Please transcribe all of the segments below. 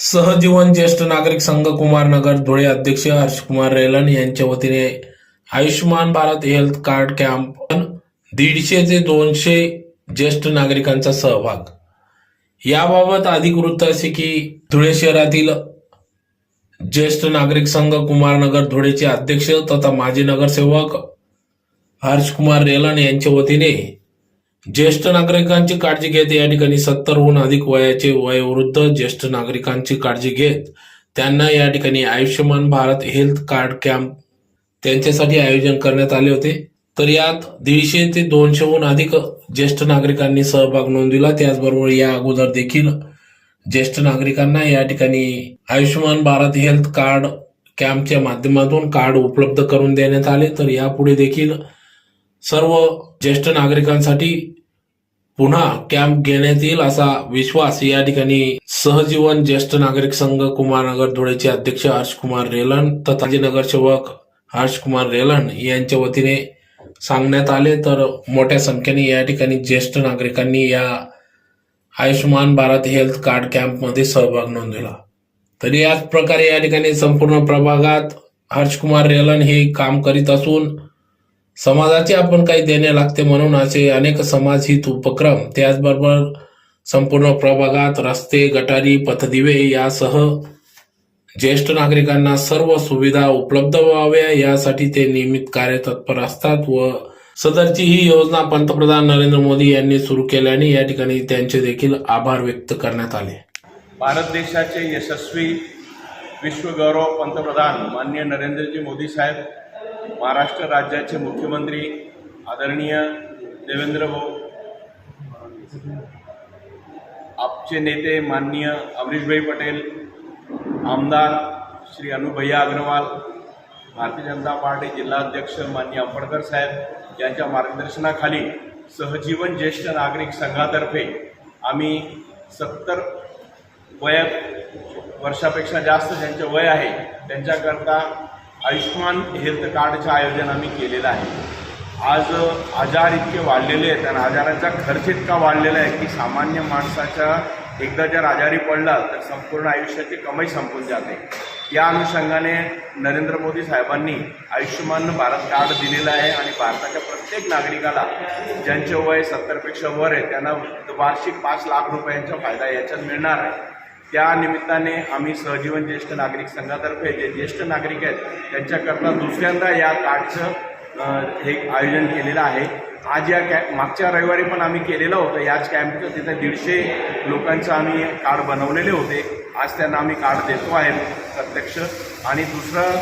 सहजीवन ज्येष्ठ नागरिक संघ कुमार नगर धुळे अध्यक्ष हर्षकुमार रेलन यांच्या वतीने Ayushman Bharat health card camp दीडशे ते दोनशे ज्येष्ठ नागरिकांचा सहभाग. याबाबत अधिक वृत्त असे की धुळे शहरातील ज्येष्ठ नागरिक संघ कुमार नगर धुळेचे अध्यक्ष तथा माजी नगरसेवक हर्षकुमार रेलन यांच्या वतीने ज्येष्ठ नागरिकांची काळजी घेत या ठिकाणी सत्तरहून अधिक वयाचे वयोवृद्ध ज्येष्ठ नागरिकांची काळजी घेत त्यांना या ठिकाणी Ayushman Bharat health card camp त्यांच्यासाठी आयोजन करण्यात आले होते. तर यात दीडशे ते दोनशेहून अधिक ज्येष्ठ नागरिकांनी सहभाग नोंदविला. त्याचबरोबर या अगोदर देखील ज्येष्ठ नागरिकांना या ठिकाणी आयुष्यमान भारत हेल्थ कार्ड कॅम्पच्या माध्यमातून कार्ड उपलब्ध करून देण्यात आले. तर यापुढे देखील सर्व ज्येष्ठ नागरिकांसाठी पुन्हा कॅम्प घेण्यात येईल असा विश्वास या ठिकाणी सहजीवन ज्येष्ठ नागरिक संघ कुमारनगर धुळेचे अध्यक्ष हर्षकुमार रेलन तथा नगरसेवक हर्षकुमार रेलन यांच्या वतीने सांगण्यात आले. तर मोठ्या संख्येने या ठिकाणी ज्येष्ठ नागरिकांनी या आयुष्यमान भारत हेल्थ कार्ड कॅम्पमध्ये सहभाग नोंदवला. तर याच प्रकारे या ठिकाणी संपूर्ण प्रभागात हर्षकुमार रेलन हे काम करीत असून समाजाचे आपण काही देणे लागते म्हणून असे अनेक समाजहित उपक्रम त्याचबरोबर संपूर्ण प्रभागात रस्ते गटारी पथदिवे यासह ज्येष्ठ नागरिकांना सर्व सुविधा उपलब्ध व्हाव्या यासाठी ते नियमित कार्यतत्पर असतात व सदरची ही योजना पंतप्रधान नरेंद्र मोदी यांनी सुरू केल्याने या ठिकाणी त्यांचे देखील आभार व्यक्त करण्यात आले. भारत देशाचे यशस्वी विश्वगौरव पंतप्रधान माननीय नरेंद्रजी मोदी साहेब महाराष्ट्र राज्याचे मुख्यमंत्री आदरणीय देवेंद्र भाऊ आपचे नेते माननीय अमरीशभाई पटेल आमदार श्री अनुभैया अग्रवाल भारतीय जनता पार्टी जिल्हाध्यक्ष माननीय अंबडकर साहेब यांच्या मार्गदर्शनाखाली सहजीवन ज्येष्ठ नागरिक संघातर्फे आम्ही सत्तर वय वर्षापेक्षा जास्त ज्यांचे वय आहे त्यांच्याकरता आयुष्मान हेल्थ कार्डचं आयोजन आम्ही केलेलं आहे. आज आजार इतके वाढलेले आहेत आणि आजाराचा खर्च इतका वाढलेला आहे की सामान्य माणसाच्या एकदा जर आजारी पडला तर संपूर्ण आयुष्याची कमाई संपून जाते. या अनुषंगाने नरेंद्र मोदी साहेबांनी आयुष्यमान भारत कार्ड दिलेलं आहे आणि भारताच्या प्रत्येक नागरिकाला ज्यांचे वय सत्तरपेक्षा वर आहे त्यांना वार्षिक पाच लाख रुपयांचा फायदा याच्यात मिळणार आहे. त्या निमित्ताने आम्ही सहजीवन ज्येष्ठ नागरिक संघातर्फे जे ज्येष्ठ नागरिक आहेत त्यांच्याकरता दुसऱ्यांदा या कार्डचं हे आयोजन केलेलं आहे. आज या कॅ मागच्या रविवारी पण आम्ही केलेलं होतं. याच कॅम्पचं तिथे दीडशे लोकांचं आम्ही कार्ड बनवलेले होते. आज त्यांना आम्ही कार्ड देतो आहे प्रत्यक्ष. आणि दुसरं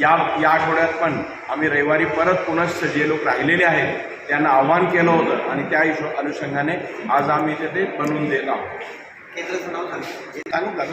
या या आठवड्यात पण आम्ही रविवारी परत पुनश्च जे लोक राहिलेले आहेत त्यांना आव्हान केलं होतं. आणि त्या हिशो अनुषंगाने आज आम्ही ते ते बनवून देत आहोत. केंद्राचं नाव सांगा सांगू का